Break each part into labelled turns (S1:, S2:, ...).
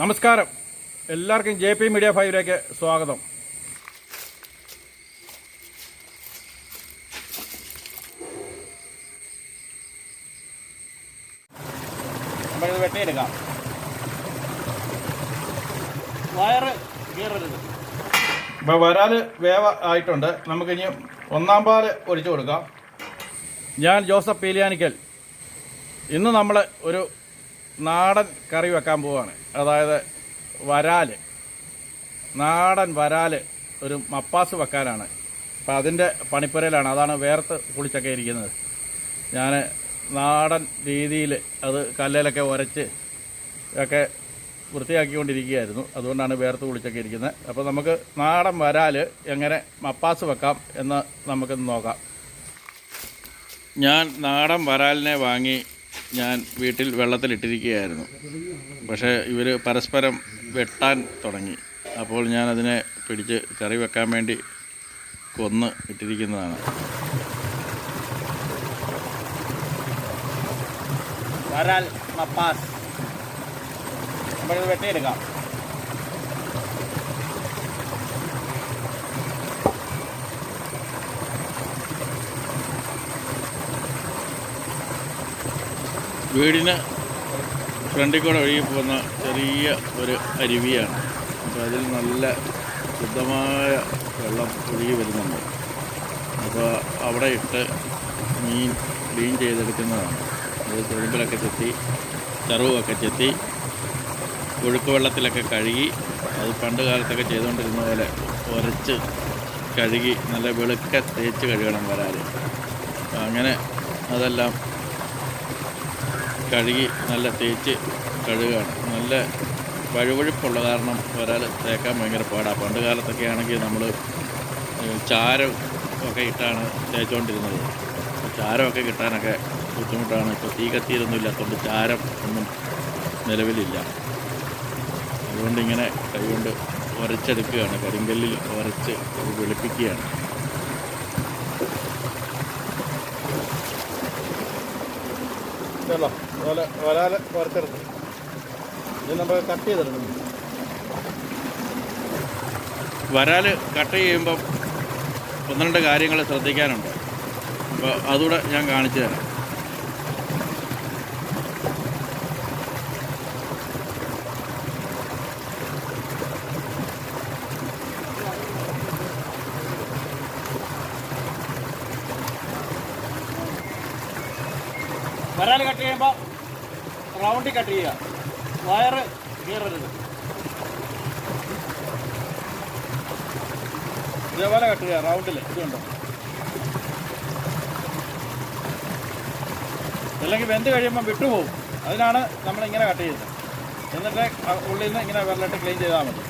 S1: നമസ്കാരം. എല്ലാവർക്കും J P media ഫൈവിലേക്ക് സ്വാഗതം. നമ്മളിത് വെട്ടിയെടുക്കാം. വയറ് കീറരുത്. ഇപ്പോൾ വരാൽ വേവ ആയിട്ടുണ്ട്. നമുക്കിനി ഒന്നാം പാൽ ഒഴിച്ചു കൊടുക്കാം. ഞാൻ ജോസഫ് പീലിയാനിക്കൽ. ഇന്ന് നമ്മൾ ഒരു നാടൻ കറി വെക്കാൻ പോവാണ്. അതായത് വരാൽ. നാടൻ വരാൽ ഒരു മപ്പാസ് വെക്കാനാണ്. അപ്പം അതിന്റെ പണിപ്പുരയിലാണ്. അതാണ് വേർത്ത് കുളിച്ചൊക്കെ ഇരിക്കുന്നത്. ഞാൻ നാടൻ രീതിയിൽ അത് കല്ലിലൊക്കെ ഉരച്ച് ഒക്കെ വൃത്തിയാക്കിക്കൊണ്ടിരിക്കുകയായിരുന്നു. അതുകൊണ്ടാണ് വേർത്ത് കുളിച്ചൊക്കെ ഇരിക്കുന്നത്. അപ്പോൾ നമുക്ക് നാടൻ വരാൽ എങ്ങനെ മപ്പാസ് വെക്കാം എന്ന് നമുക്ക് നോക്കാം. ഞാൻ നാടൻ വരാലിനെ വാങ്ങി ഞാൻ വീട്ടിൽ വെള്ളത്തിലിട്ടിരിക്കുകയായിരുന്നു. പക്ഷേ ഇവർ പരസ്പരം വെട്ടാൻ തുടങ്ങി. അപ്പോൾ ഞാൻ അതിനെ പിടിച്ച് കറി വെക്കാൻ വേണ്ടി കൊന്ന് ഇട്ടിരിക്കുന്നതാണ്. വരാൽ മപ്പാസ്. വെട്ടിയെടുക്കാം. വീടിന് ഫ്രണ്ടിൽ കൂടെ ഒഴുകി പോകുന്ന ചെറിയ ഒരു അരുവിയാണ്. അപ്പോൾ അതിൽ നല്ല ശുദ്ധമായ വെള്ളം ഒഴുകി വരുന്നുണ്ട്. അപ്പോൾ അവിടെ ഇട്ട് മീൻ ക്ലീൻ ചെയ്തെടുക്കുന്നതാണ്. അത് തുരുമ്പിലൊക്കെ ചെത്തി ചറുവൊക്കെ ചെത്തി ഒഴുക്ക് വെള്ളത്തിലൊക്കെ കഴുകി അത് പണ്ട് കാലത്തൊക്കെ ചെയ്തുകൊണ്ടിരുന്ന പോലെ ഉരച്ച് കഴുകി നല്ല വെളുക്ക തേച്ച് കഴുകണം വരാൽ അങ്ങനെ അതെല്ലാം കഴുകി നല്ല തേച്ച് കഴുകുകയാണ്. നല്ല വഴുവഴുപ്പുള്ള കാരണം ഒരാൾ തേക്കാൻ ഭയങ്കര പാടാണ് പണ്ട് കാലത്തൊക്കെ ആണെങ്കിൽ നമ്മൾ ചാരം ഒക്കെ ഇട്ടാണ് തേച്ചുകൊണ്ടിരുന്നത് ചാരമൊക്കെ കിട്ടാനൊക്കെ ബുദ്ധിമുട്ടാണ്. ഇപ്പോൾ തീ ഇല്ലാത്തതുകൊണ്ട് ചാരം ഒന്നും നിലവിലില്ല. അതുകൊണ്ട് ഇങ്ങനെ കൈകൊണ്ട് ഉരച്ചെടുക്കുകയാണ് കരിങ്കല്ലിൽ ഉരച്ച് വെളുപ്പിക്കുകയാണ്. ഇതല്ലോ ഓല വരാൽ കുറച്ചെടുത്ത് ഇത് നമ്മൾ കട്ട് ചെയ്തെടുക്കുന്നു വരാൽ കട്ട് ചെയ്യുമ്പം ഒന്ന് രണ്ട് കാര്യങ്ങൾ ശ്രദ്ധിക്കാനുണ്ട്. അപ്പോൾ അതുകൂടെ ഞാൻ കാണിച്ചു തരാം. വരാൽ കട്ട് ചെയ്യുമ്പോൾ റൗണ്ടിൽ കട്ട് ചെയ്യുക. വയറ് കീറരുത്. ഇതേപോലെ കട്ട് ചെയ്യുക റൗണ്ടിൽ ഇതുണ്ടോ അല്ലെങ്കിൽ വെന്ത് കഴിയുമ്പോൾ വിട്ടുപോകും. അതിനാണ് നമ്മളിങ്ങനെ കട്ട് ചെയ്യുന്നത്. എന്നിട്ട് ഉള്ളിൽ നിന്ന് ഇങ്ങനെ വെള്ളമിട്ട് ക്ലീൻ ചെയ്താൽ മതി.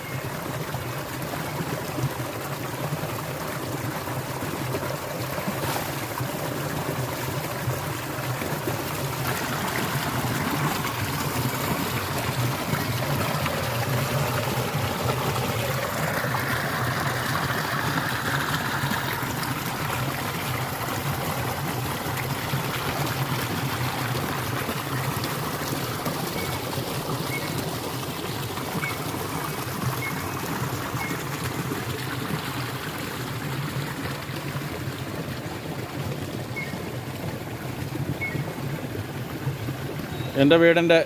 S1: എന്റെ വീടിന്റെ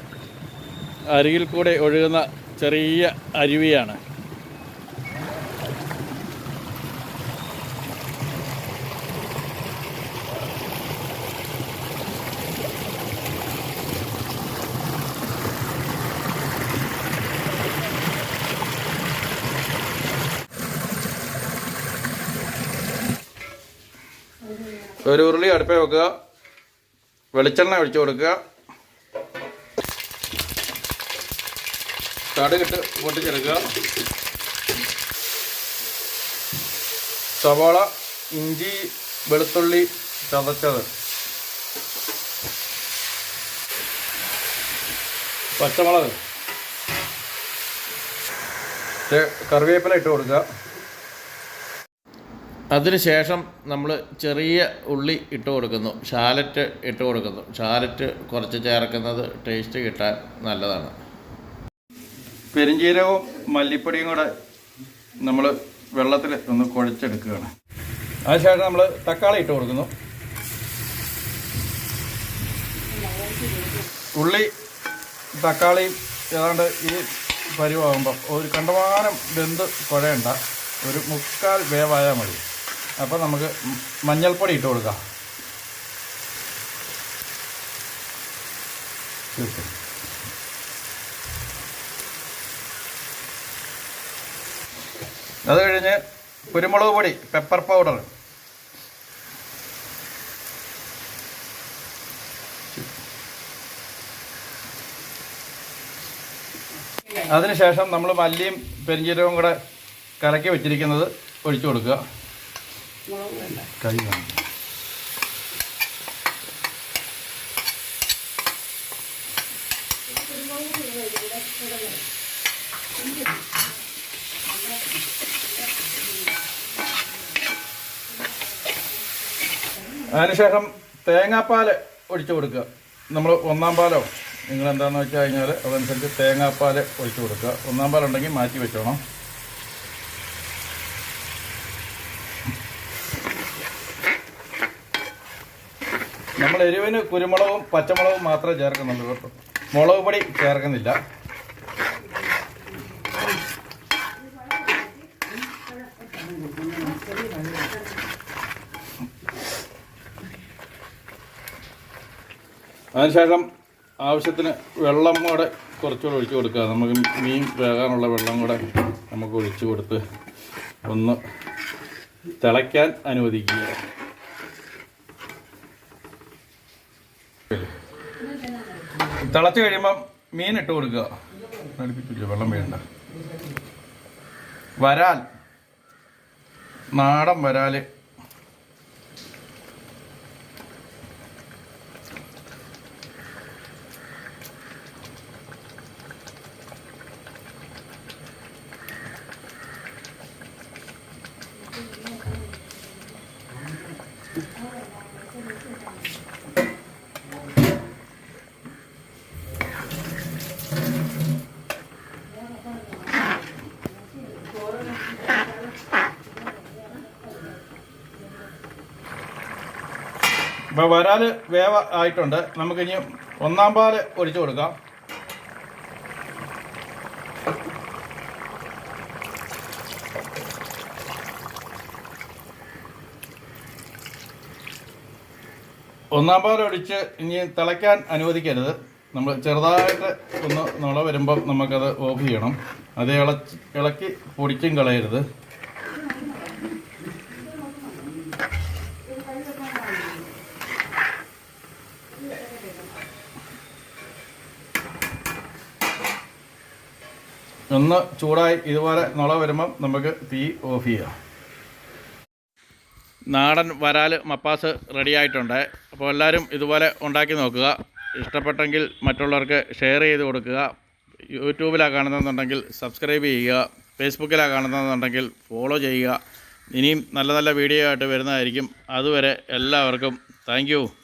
S1: അരികിൽ കൂടെ ഒഴുകുന്ന ചെറിയ അരുവിയാണ്. ഒരു ഉരുളി അടുപ്പേ വെക്കുക. വെളിച്ചെണ്ണ ഒഴിച്ചു കൊടുക്കുക. കടുകിട്ട് പൊട്ടിച്ചെടുക്കുക. സവാള ഇഞ്ചി വെളുത്തുള്ളി ചതച്ചത്. പച്ചമുളക്. കറിവേപ്പില ഇട്ട് കൊടുക്കുക. അതിനുശേഷം നമ്മൾ ചെറിയ ഉള്ളി ഇട്ട് കൊടുക്കുന്നു. ഷാലറ്റ് ഇട്ട് കൊടുക്കുന്നു. ഷാലറ്റ് കുറച്ച് ചേർക്കുന്നത് ടേസ്റ്റ് കിട്ടാൻ നല്ലതാണ്. പെരിഞ്ചീരകവും മല്ലിപ്പൊടിയും കൂടെ നമ്മൾ വെള്ളത്തിൽ ഒന്ന് കുഴച്ചെടുക്കുകയാണ്. അതിനുശേഷം നമ്മൾ തക്കാളി ഇട്ട് കൊടുക്കുന്നു. ഉള്ളി തക്കാളി ഏതാണ്ട് ഈ പരിവാകുമ്പോൾ ഒരു കണ്ടമാനം വെന്ത് കുഴയണ്ട. ഒരു മുക്കാൽ വേവായാൽ മതി. അപ്പോൾ നമുക്ക് മഞ്ഞൾപ്പൊടി ഇട്ട് കൊടുക്കാം. തീർച്ചയായും അത് കഴിഞ്ഞ് കുരുമുളക് പൊടി പെപ്പർ പൗഡർ അതിനുശേഷം നമ്മൾ മല്ലിയും പെരിഞ്ചീരവും കൂടെ കലക്കി വെച്ചിരിക്കുന്നത് ഒഴിച്ചു കൊടുക്കുക. കൈ അതിനുശേഷം തേങ്ങാപ്പാൽ ഒഴിച്ചു കൊടുക്കുക. നമ്മൾ ഒന്നാം പാലോ നിങ്ങൾ എന്താണെന്ന് വെച്ച് കഴിഞ്ഞാൽ അതനുസരിച്ച് തേങ്ങാപ്പാൽ ഒഴിച്ചു കൊടുക്കുക. ഒന്നാം പാലുണ്ടെങ്കിൽ മാറ്റി വെച്ചോണം. നമ്മൾ എരിവിന് കുരുമുളകും പച്ചമുളകും മാത്രമേ ചേർക്കുന്നുള്ളൂ. കേട്ടോ മുളക് പൊടി ചേർക്കുന്നില്ല. അതിനുശേഷം ആവശ്യത്തിന് വെള്ളം കൂടെ കുറച്ചുകൂടെ ഒഴിച്ചു കൊടുക്കുക. നമുക്ക് മീൻ വേകാനുള്ള വെള്ളം കൂടെ നമുക്ക് ഒഴിച്ചു കൊടുത്ത് ഒന്ന് തിളയ്ക്കാൻ അനുവദിക്കുക. തിളച്ച് കഴിയുമ്പം മീൻ ഇട്ട് കൊടുക്കുക. അടുപ്പിച്ചില്ല വെള്ളം വേണ്ട. വരാൽ നാടൻ വരാൽ ഇപ്പോൾ വരാൽ വേവ ആയിട്ടുണ്ട്. നമുക്കിനി ഒന്നാം പാൽ ഒഴിച്ചു കൊടുക്കാം. ഒന്നാം പാൽ ഒഴിച്ച് ഇനി തിളയ്ക്കാൻ അനുവദിക്കരുത്. നമ്മൾ ചെറുതായിട്ട് ഒന്ന് നുള വരുമ്പം നമുക്കത് ഓഫ് ചെയ്യണം. അത് ഇളച്ച് ഇളക്കി പൊടിച്ചും കളയരുത്. ഒന്ന് ചൂടായി ഇതുപോലെ നുള വരുമ്പം നമുക്ക് തീ ഓഫ് ചെയ്യാം. നാടൻ വരാൽ മപ്പാസ് റെഡിയായിട്ടുണ്ട്. അപ്പോൾ എല്ലാവരും ഇതുപോലെ ഉണ്ടാക്കി നോക്കുക. ഇഷ്ടപ്പെട്ടെങ്കിൽ മറ്റുള്ളവർക്ക് ഷെയർ ചെയ്ത് കൊടുക്കുക. യൂട്യൂബിലാണ് കാണുന്നതെന്നുണ്ടെങ്കിൽ സബ്സ്ക്രൈബ് ചെയ്യുക. ഫേസ്ബുക്കിലാണ് കാണുന്നതെന്നുണ്ടെങ്കിൽ ഫോളോ ചെയ്യുക. ഇനിയും നല്ല നല്ല വീഡിയോ ആയിട്ട് വരുന്നതായിരിക്കും. അതുവരെ എല്ലാവർക്കും താങ്ക്